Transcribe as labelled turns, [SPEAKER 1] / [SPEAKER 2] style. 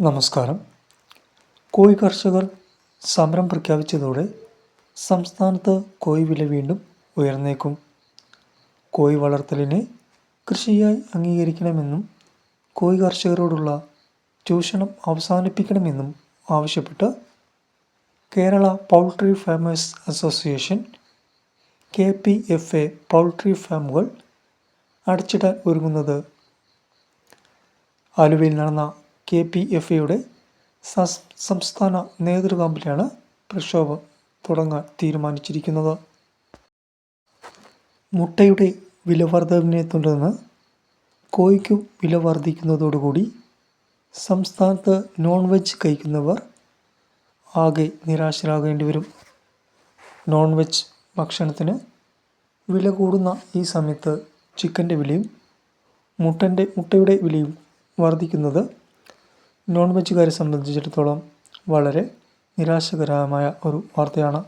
[SPEAKER 1] നമസ്കാരം. കോഴി കർഷകർ സമരം പ്രഖ്യാപിച്ചതോടെ സംസ്ഥാനത്ത് കോഴി വില വീണ്ടും ഉയർന്നേക്കും. കോഴി വളർത്തലിനെ കൃഷിയായി അംഗീകരിക്കണമെന്നും കോഴി കർഷകരോടുള്ള ചൂഷണം അവസാനിപ്പിക്കണമെന്നും ആവശ്യപ്പെട്ട് Kerala poultry farmers association K P F A poultry ഫാമുകൾ അടച്ചിടാൻ ഒരുങ്ങുന്നത്. ആലുവയിൽ നടന്ന കെ പി എഫ് എയുടെ സംസ്ഥാന നേതൃകാമ്പിലാണ് പ്രക്ഷോഭം തുടങ്ങാൻ തീരുമാനിച്ചിരിക്കുന്നത്. മുട്ടയുടെ വില വർധനവിനെ തുടർന്ന് കോഴിക്കു വില വർദ്ധിക്കുന്നതോടുകൂടി സംസ്ഥാനത്ത് നോൺ വെജ് കഴിക്കുന്നവർ ആകെ നിരാശരാകേണ്ടി വരും. നോൺ വെജ് ഭക്ഷണത്തിന് വില കൂടുന്ന ഈ സമയത്ത് ചിക്കന്റെ വിലയും മുട്ടന്റെ മുട്ടയുടെ വിലയും വർദ്ധിക്കുന്നത് നോൺ വെജുകാരെ സംബന്ധിച്ചിടത്തോളം വളരെ നിരാശകരമായ ഒരു വാർത്തയാണ്